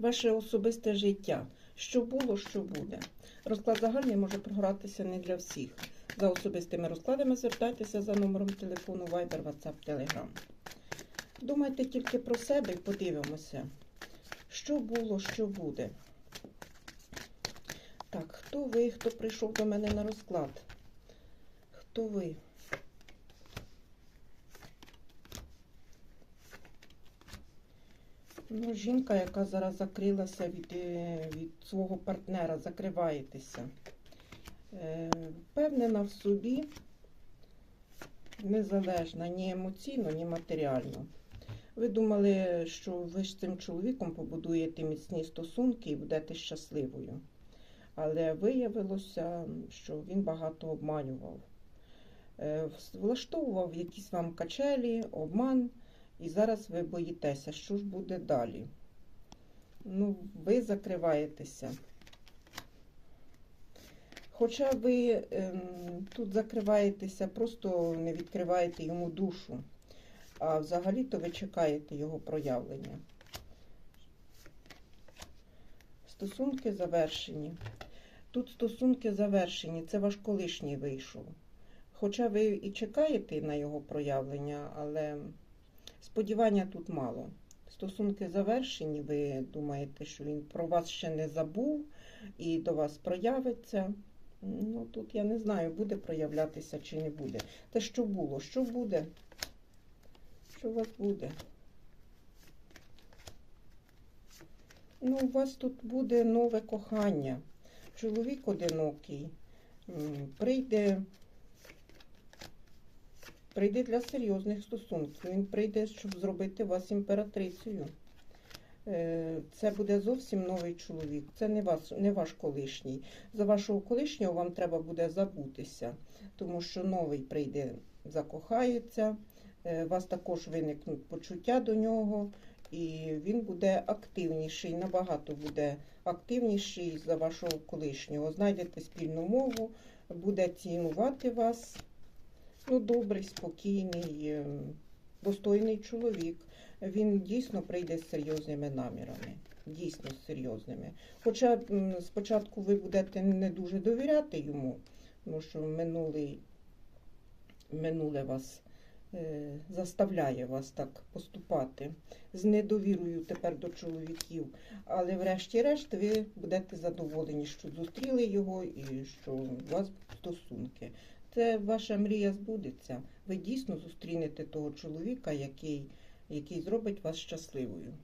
ваше особисте життя. Що було, що буде. Розклад загальний може програтися не для всіх. За особистими розкладами звертайтеся за номером телефону Viber, WhatsApp, Telegram. Думайте тільки про себе і подивимося, що було, що буде. Так, хто ви, хто прийшов до мене на розклад? Хто ви? Ну, жінка, яка зараз закрилася від, е, від свого партнера, закриваєтеся. Е, Впевнена в собі, незалежна ні емоційно, ні матеріально. Ви думали, що ви з цим чоловіком побудуєте міцні стосунки і будете щасливою. Але виявилося, що він багато обманював. Е, Влаштовував якісь вам качелі, обман. І зараз ви боїтеся, що ж буде далі. Ну, ви закриваєтеся. Хоча ви ем, тут закриваєтеся, просто не відкриваєте йому душу, а взагалі-то ви чекаєте його проявлення. Стосунки завершені. Тут стосунки завершені, це ваш колишній вийшов. Хоча ви і чекаєте на його проявлення, але Сподівання тут мало. Стосунки завершені, ви думаєте, що він про вас ще не забув і до вас проявиться. Ну, тут я не знаю, буде проявлятися чи не буде. Те, що було, що буде? Що у вас буде? Ну, у вас тут буде нове кохання. Чоловік одинокий. Прийде прийде для серйозних стосунків. Він прийде, щоб зробити вас імператрицею. Е, Це буде зовсім новий чоловік. Це не, вас, не ваш колишній. За вашого колишнього вам треба буде забутися, тому що новий прийде, закохається, е, у вас також виникнуть почуття до нього, і він буде активніший, набагато буде активніший за вашого колишнього. Знайдете спільну мову, буде цінувати вас. Ну, добрий, спокійний, е, достойний чоловік. Він дійсно прийде з серйозними намірами. Дійсно серйозними. Хоча спочатку ви будете не дуже довіряти йому, тому що минулий, минуле вас е, заставляє вас так поступати з недовірою тепер до чоловіків. Але врешті-решт ви будете задоволені, що зустріли його і що у вас стосунки. Це ваша мрія збудеться. Ви дійсно зустрінете того чоловіка, який, який зробить вас щасливою.